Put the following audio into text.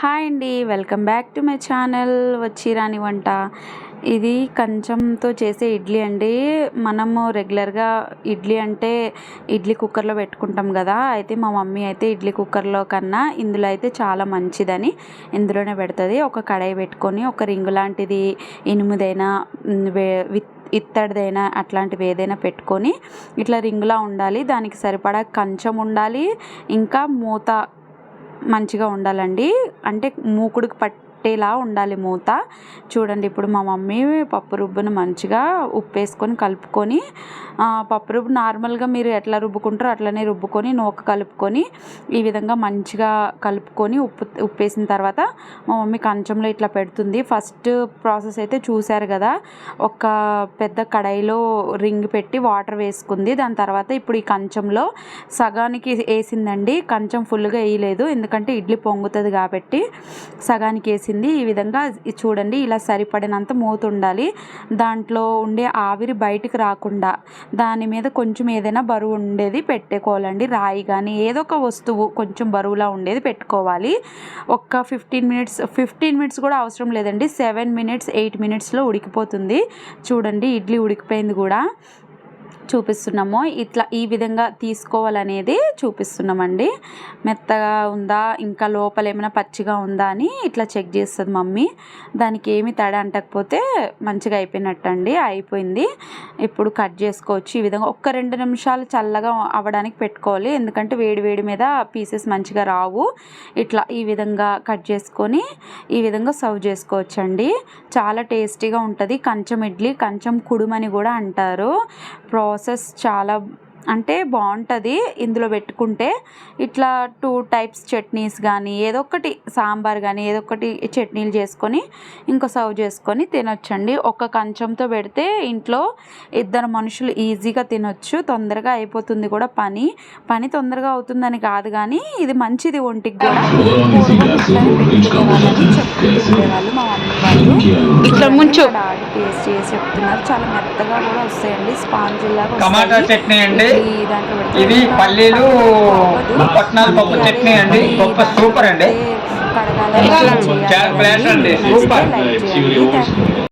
Hi అండి welcome back to my channel వచ్చి రాని వంట. ఇది కంచంతో చేసే ఇడ్లీ అండి. మనము రెగ్యులర్గా ఇడ్లీ అంటే ఇడ్లీ కుక్కర్లో పెట్టుకుంటాం కదా అయితే మా మమ్మీ అయితే ఇడ్లీ కుక్కర్లో కన్నా ఇందులో అయితే చాలా మంచిదని ఇందులోనే పెడుతుంది. ఒక కడాయి పెట్టుకొని ఒక రింగు లాంటిది ఇనుముదైనా విత్ ఇత్తడిదైనా అట్లాంటివి ఏదైనా పెట్టుకొని ఇట్లా రింగులా ఉండాలి. దానికి సరిపడా కంచం ఉండాలి. ఇంకా మూత మంచిగా ఉండాలండి. అంటే మూకుడికి పట్టేలా ఉండాలి మూత. చూడండి ఇప్పుడు మా మమ్మీ పప్పు రుబ్బును మంచిగా ఉప్పు వేసుకొని కలుపుకొని పప్పు రుబ్బు నార్మల్గా మీరు ఎట్లా రుబ్బుకుంటారో అట్లనే రుబ్బుకొని నూక కలుపుకొని ఈ విధంగా మంచిగా కలుపుకొని ఉప్పు ఉప్పు వేసిన తర్వాత మా మమ్మీ కంచంలో ఇట్లా పెడుతుంది. ఫస్ట్ ప్రాసెస్ అయితే చూశారు కదా ఒక పెద్ద కడాయిలో రింగ్ పెట్టి వాటర్ వేసుకుంది. దాని తర్వాత ఇప్పుడు ఈ కంచంలో సగానికి వేసిందండి. కంచం ఫుల్గా వేయలేదు ఎందుకంటే ఇడ్లీ పొంగుతుంది కాబట్టి సగానికి వేసింది. ఈ విధంగా చూడండి ఇలా సరిపడినంత మూత ఉండాలి దాంట్లో ఉండే ఆవిరి బయటికి రాకుండా దాని మీద కొంచెం ఏదైనా బరువు ఉండేది పెట్టుకోవాలండి. రాయి కానీ ఏదో ఒక వస్తువు కొంచెం బరువులా ఉండేది పెట్టుకోవాలి. ఒక్క ఫిఫ్టీన్ మినిట్స్ ఫిఫ్టీన్ మినిట్స్ కూడా అవసరం లేదండి. సెవెన్ మినిట్స్ ఎయిట్ మినిట్స్లో ఉడికిపోతుంది. చూడండి ఇడ్లీ ఉడికిపోయింది కూడా. చూపిస్తున్నాము. ఇట్లా ఈ విధంగా తీసుకోవాలనేది చూపిస్తున్నామండి. మెత్తగా ఉందా ఇంకా లోపల ఏమైనా పచ్చిగా ఉందా అని ఇట్లా చెక్ చేస్తుంది మమ్మీ. దానికి ఏమి తడ అంటకపోతే మంచిగా అయిపోయినట్టు అండి అయిపోయింది. ఇప్పుడు కట్ చేసుకోవచ్చు. ఈ విధంగా ఒక్క రెండు నిమిషాలు చల్లగా అవ్వడానికి పెట్టుకోవాలి. ఎందుకంటే వేడి వేడి మీద పీసెస్ మంచిగా రావు. ఇట్లా ఈ విధంగా కట్ చేసుకొని ఈ విధంగా సర్వ్ చేసుకోవచ్చండి. చాలా టేస్టీగా ఉంటుంది. కంచం ఇడ్లీ కంచం కుడుమని కూడా అంటారు. ప్రాసెస్ చాలా అంటే బాగుంటుంది ఇందులో పెట్టుకుంటే. ఇట్లా టూ టైప్స్ చట్నీస్ కానీ ఏదో ఒకటి సాంబార్ కానీ ఏదో ఒకటి చట్నీలు చేసుకొని ఇంకా సర్వ్ చేసుకొని తినొచ్చండి. ఒక కంచంతో పెడితే ఇంట్లో ఇద్దరు మనుషులు ఈజీగా తినొచ్చు. తొందరగా అయిపోతుంది కూడా పని. పని తొందరగా అవుతుందని కాదు కానీ ఇది మంచిది ఒంటికి కూడా. పెట్టుకునేవాళ్ళని చెప్తుండేవాళ్ళు మా మమ్మీ. వాళ్ళు ఇట్లా ముంచు. టేస్ట్ చేసి చెప్తున్నారు. చాలా మెత్తగా కూడా వస్తాయండి. స్పాంజ్ లాగా టమాటా. చట్నీ అండి. ఇది పల్లీలు. పట్నాల పప్పు చట్నీ అండి గొప్ప సూపర్ అండి.